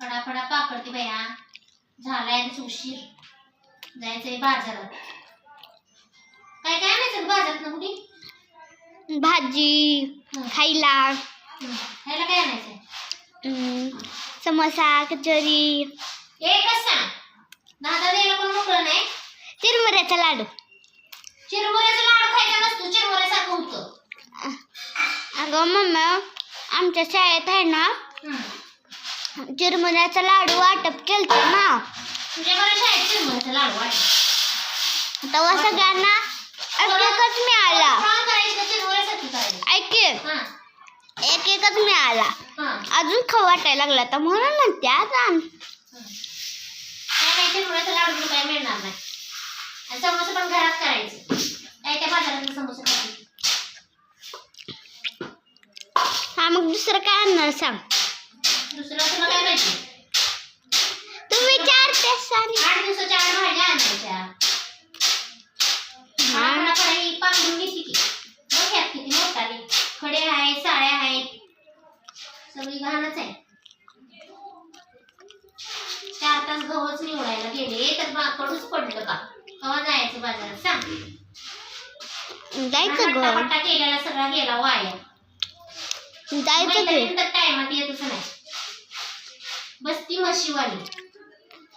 फडाफडा पाकडते बया. झालाय उशीर. जायचंय बाजारात. काय काय आणायचं बाजारात ना कुठे भाजी खायला. ह्याला काय आणायचंय? समोसा कचोरी. एकच सांग. दादा द्यायला कोण मोकळं नाही? चिरमुऱ्याचा लाडू. चिरमुऱ्याचा लाडू खायचा नसतो चिरमुऱ्यासारखं होतं. अगं मम्मा आमच्या शाळेत आहे ना. चिरमुऱ्याचा लाडू वाटप केलतं ना. शाळेत चिरमुऱ्याचा लाडू तेव्हा सगळ्यांना एक एकच मिळाला ऐक एक एकच मिळाला. अजून खाऊ वाटायला लागला तर म्हणून म्हणते आज आण. काय नाही चिरमुऱ्याचा लाडू तुला काय मिळणार नाही. आणि समोसे पण घरात करायचे. काय त्या बाजारात समोसे करायचे हा मग दुसरं काय आणणार सांग. दुसरं तुला काय माहिती? तू विचारतेस आणि आठ दिवसाच्या आठ भाज्या आणायच्या. हा. फटाफटा ही पांघरून घेतली की. बघ किती मोठाले. खडे आहेत साड्या आहेत. सगळी घाणच आहे. चार तास गहूच निवडायला गेले तर बाकडूच पडलं का? केव्हा जायचं बाजारात सांग. जायचं ग. केलेला सगळा गेला वाया. जायचं टायमात येतच नाही. बसती म्हशीवाली.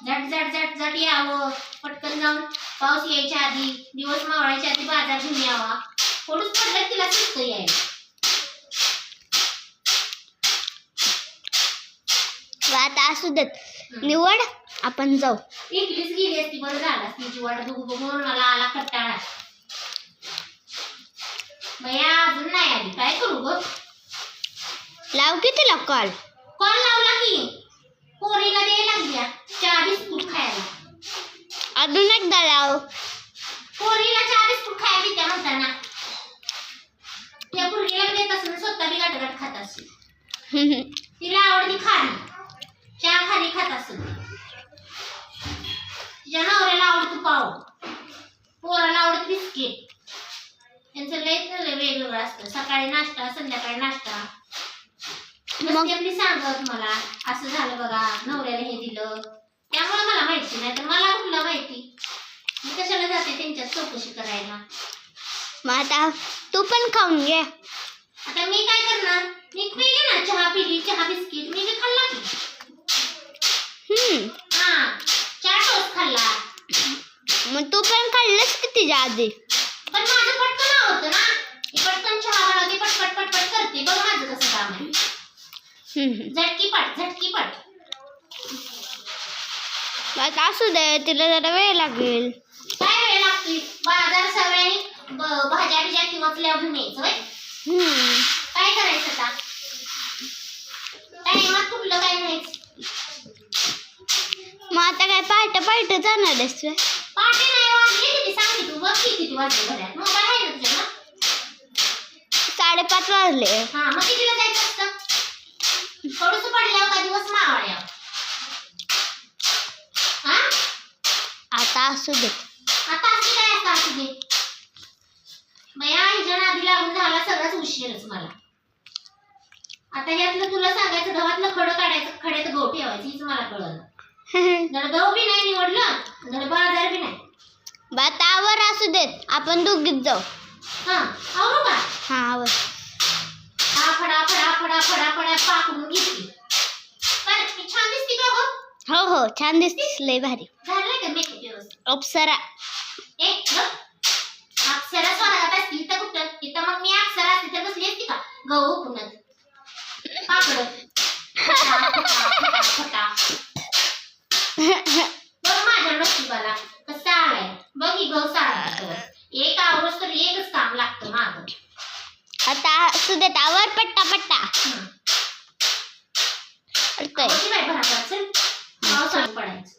झट झट झट झट यावं. पटकन जाऊन पाऊस यायच्या आधी दिवस मावळायच्या आधी बाजार घेऊन यावा. थोडंच पडलं तिला सुस्त यायला. आता असू देत. निवड आपण जाऊ. एकलीच गेली असती बरं झालं तिची वाट बघू बघून मला आला कंटाळा बया अजून नाही आली. काय करू ग? लाव की तिला कॉल कॉल लावला की. पोरीला द्यायला लागल्या. चहा बिस्कुट खायला. अजून एकदा लाव पोरीला चहा बिस्कुट खायला देत्या म्हणताना. त्या पोरगीला देत असेल स्वतः बी गाठगाठ खात असेल. तिला आवडती खारी. चहा खारी खात असेल. तिच्या नवऱ्याला आवडतं पाव. पोराला आवडत बिस्किट. त्यांचं लय लय वेगवेगळं असतं. सकाळी नाश्ता संध्याकाळी नाश्ता. मग? आपली सांगत मला असं झालं बघा नवऱ्याला हे दिलं. त्यामुळे मला माहिती नाही तर मला कुठलं माहिती? मी कशाला जाते त्यांच्यात चौकशी करायला? मग आता तू पण खाऊन घे. आता मी काय करणार? मी पिली ना चहा पिली चहा बिस्किट मी बी खाल्ला की. हम्म. हा चार टोस्ट खाल्ला. मग तू पण खाल्लंस की तिच्या आधी? पण माझं पटकन होतं ना. मी पटकन चहा बनवते पटपट पटपट करते. बघ माझं कसं काम आहे. झटकी पट झटकी पट मग आता असू दे तिला जरा वेळ लागेल. काय वेळ लागते बाजार सगळ्यांनी भाज्या बिज्या किंवा घेऊन यायचं होय. काय करायचं आता? टाइमात कुठलं काय नाहीच मग आता काय पाठ पाठ जाणार आहेस व्हय? पाठी नाही वाजली किती सांग तू बघ की किती वाजले घरात. मोबाईल आहे ना तुझ्या साडेपाच वाजले. हा मग कितीला जायचं? थोडस पडल्यावर का दिवस मावळ्या हा? आता असू दे. आता असली काय असतं असू दे. बया हिच्या नादी लागून झाला सगळाच उशीरच मला. आता यातलं तुला सांगायचं गव्हातलं खडं काढायचं खड्यात गहू ठेवायचं हीच मला कळलं. धड गहू बी नाही निवडलं धड बाजार बी नाही. बा आता आवर असू देत. आपण दोघीच जाऊ. हा आवडू का हा आवर. हा फडा फडा फडा फडा फडा पाकडून लय भारी का अप्सरा एक अक्षरा स्वरात असती इथं कुठं इथं मग मी अक्षरा असते तर बसली असती का गहू पुन्हा पाकड बघ माझ्या नशिबाला कसं आलाय बघ ही गहू सारा एक आवडस तर एकच काम लागतं माग आता असू देत पट्टा पट्टा करतोय भराभर चल पावसाळी पडायचं